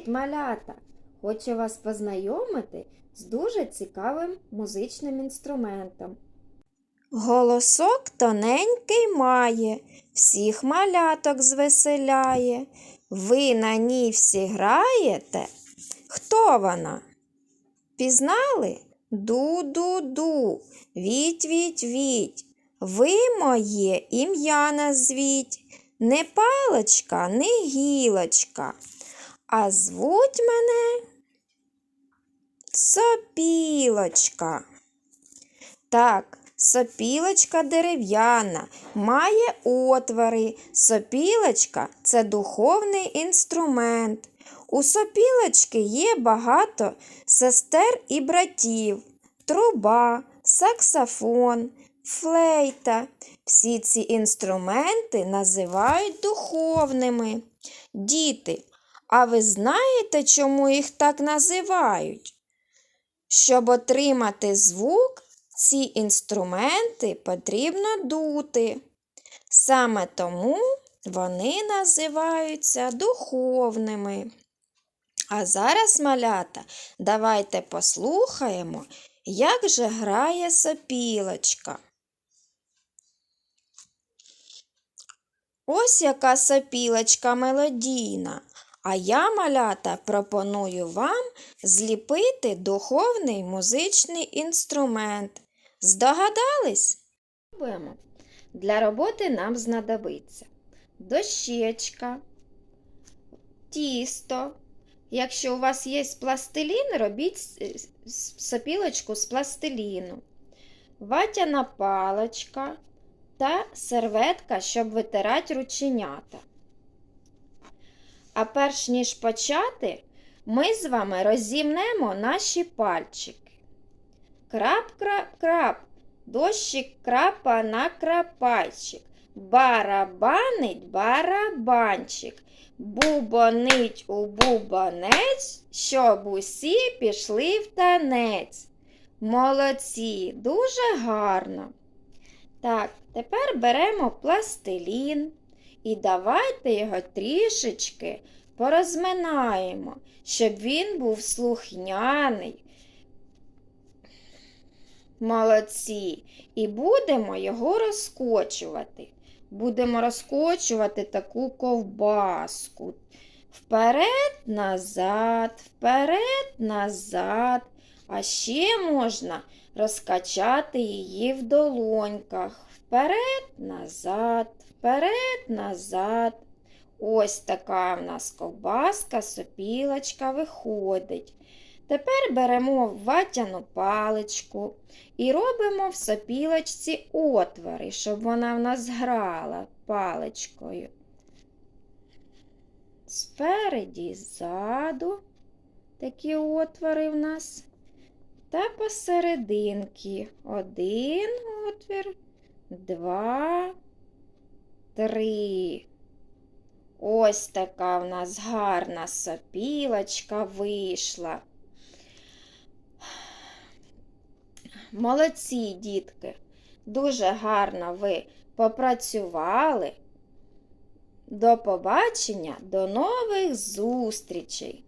Привіт, малята! Хочу вас познайомити з дуже цікавим музичним інструментом. Голосок тоненький має, всіх маляток звеселяє. Ви на ній всі граєте. Хто вона? Пізнали? Ду-ду-ду, віть-віть-віть. Ви моє ім'я назвіть. Не палочка, не гілочка, а звуть мене сопілочка. Так, сопілочка дерев'яна, має отвори. Сопілочка це духовний інструмент. У сопілочки є багато сестер і братів, труба, саксофон, флейта. Всі ці інструменти називають духовними. Діти, а ви знаєте, чому їх так називають? Щоб отримати звук, ці інструменти потрібно дути. Саме тому вони називаються духовними. А зараз, малята, давайте послухаємо, як же грає сопілочка. Ось яка сопілочка мелодійна. А я, малята, пропоную вам зліпити духовний музичний інструмент. Здогадались? Для роботи нам знадобиться дощечка, тісто. Якщо у вас є пластилін, робіть сопілочку з пластиліну, ватяна паличка та серветка, щоб витирати рученята. А перш ніж почати, ми з вами розімнемо наші пальчики. Крап-крап-крап, дощик крапа на крапайчик. Барабанить барабанчик, бубонить у бубонець, щоб усі пішли в танець. Молодці, дуже гарно. Так, тепер беремо пластилін і давайте його трішечки порозминаємо, щоб він був слухняний. Молодці. І будемо його розкочувати. Будемо розкочувати таку ковбаску. Вперед, назад, вперед, назад. А ще можна розкачати її в долоньках. Вперед, назад, вперед, назад. Ось така в нас ковбаска, сопілочка виходить. Тепер беремо ватяну паличку і робимо в сопілочці отвори, щоб вона в нас грала паличкою. Спереді ззаду такі отвори в нас. Та посерединки один отвір, два, три. Ось така в нас гарна сопілочка вийшла. Молодці, дітки, дуже гарно ви попрацювали. До побачення, до нових зустрічей!